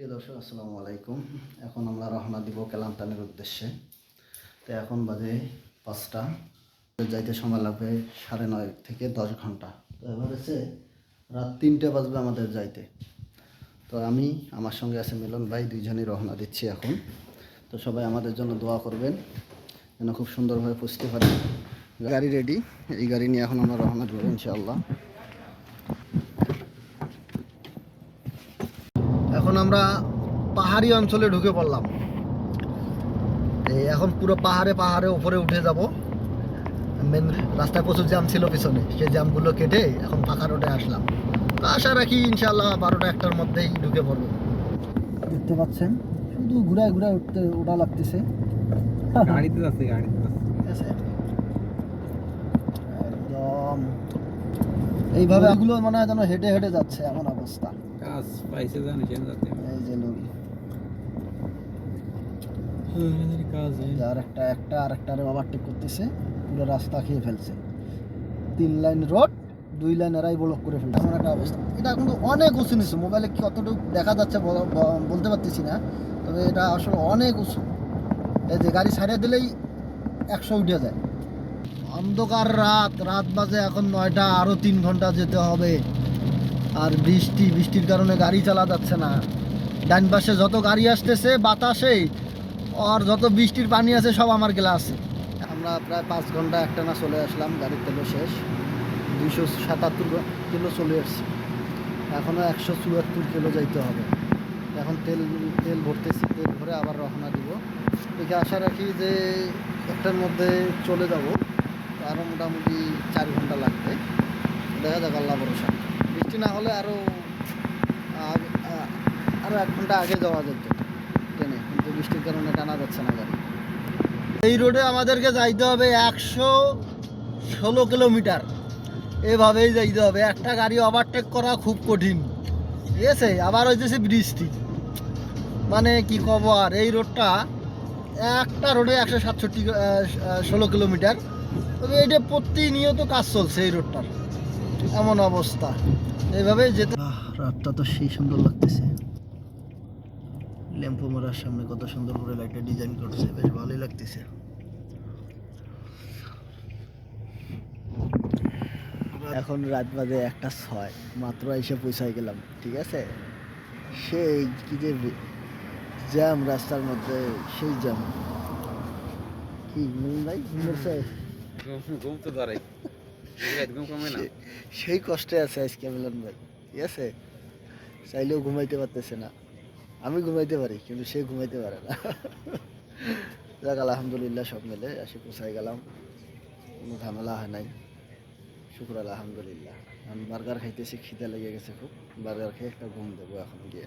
প্রিয় দর্শক, আসসালামু আলাইকুম। এখন আমরা রওনা দিব কেলান্তানের উদ্দেশ্যে। তো এখন বাজে পাঁচটা। যাইতে সময় লাগবে সাড়ে নয় থেকে দশ ঘণ্টা। তো এবার হচ্ছে রাত তিনটে বাজবে আমাদের যাইতে। তো আমি, আমার সঙ্গে আছে মিলন ভাই, দুইজনই রওনা দিচ্ছি এখন। তো সবাই আমাদের জন্য দোয়া করবেন, যেন খুব সুন্দরভাবে পুষতে পারি। গাড়ি রেডি এই গাড়ি নিয়ে এখন আমরা রওনা দেবো ইনশাআল্লাহ। এখন আমরা পাহাড়ি অঞ্চলে ঢুকে পড়লাম। এখন পুরো পাহাড়ে পাহাড়ে উপরে উঠে যাব। মেন রাস্তায় প্রচুর জ্যাম ছিল পিছনে। সেই জ্যামগুলো কেটে এখন ফাঁকা রোডে আসলাম। আশা রাখি ইনশাল্লাহ বারোটা একটার মধ্যেই ঢুকে পড়ব। দেখতে পাচ্ছেন? শুধু ঘুরায় ঘুরায় উঠতে ওঠা লাগতেছে। গাড়িতে যাচ্ছে গাড়িতে যাচ্ছে। একদম। এইভাবে এগুলো মানে যেন হেঁটে হেঁটে যাচ্ছে এমন অবস্থা। আর আর উঁচু মোবাইলে কি দেখা যাচ্ছে বলতে পারতেছি না। তবে এটা আসলে অনেক উঁচু। এই যে গাড়ি ছাড়িয়ে দিলেই একশো উঠে যায়। অন্ধকার রাত রাত বাজে এখন নয়টা আরও তিন ঘণ্টা যেতে হবে। আর বৃষ্টি, বৃষ্টির কারণে গাড়ি চালা যাচ্ছে না। ডান পাশে যত গাড়ি আসতেছে, বাতাসে, আর যত বৃষ্টির পানি আছে, সব আমার গ্লাসে। আমরা প্রায় পাঁচ ঘণ্টা একটা না চলে আসলাম, গাড়ির তেলও শেষ। দুইশো সাতাত্তর কিলো চলে এসছি এখনও একশো চুয়াত্তর কিলো যাইতে হবে। এখন তেল তেল ভরতেছি, তেল ভরে আবার রওনা দিব। দেখে আশা রাখি যে একটার মধ্যে চলে যাব। আরও মোটামুটি চার ঘণ্টা লাগবে। দেখা যাক, আল্লাহ ভরসা। না হলে আরও আরও এক ঘণ্টা আগে যাওয়া যেত ট্রেনে। কিন্তু বৃষ্টির কারণে টানা যাচ্ছে না গাড়ি। এই রোডে আমাদেরকে যাইতে হবে একশো ষোলো কিলোমিটার। এভাবেই যাইতে হবে। একটা গাড়ি ওভারটেক করা খুব কঠিন। ঠিক আছে? আবার হইতেছে বৃষ্টি। মানে কি কব আর, এই রোডটা একটা রোডে একশো সাতষট্টি ষোলো কিলোমিটার। তবে এটা প্রতিনিয়ত কাজ চলছে এই রোডটার। এমন অবস্থা। এইভাবে যেতে রাতটা তো সেই সুন্দর লাগতেছে। ল্যাম্পো মারার সামনে কত সুন্দর করে লাইটটা ডিজাইন করছে বেশ ভালোই লাগতেছে। এখন রাত বাজে একটা ছয় মাত্র এসে পৌঁছায় গেলাম ঠিক আছে? সেই কি যে জ্যাম রাস্তার মধ্যে সেই জ্যাম। কি ভাই ঘুম ধরছে? ঘুম তো ধরে ঘুম কমে না সে- সেই কষ্টে আছে আজকে মিলন ভাই। ঠিক আছে? চাইলেও ঘুমাইতে পারতেছে না। আমি ঘুমাইতে পারি, কিন্তু সে ঘুমাইতে পারে না। যাক, আলহামদুলিল্লাহ সব মিলে আসে পোষাই গেলাম। কোনো ঝামেলা হয় নাই। শুক্র, আলহামদুলিল্লাহ। আমি বার্গার খাইতেছি, খিদে লেগে গেছে খুব। বার্গার খেয়ে একটা ঘুম দেবো এখন গিয়ে।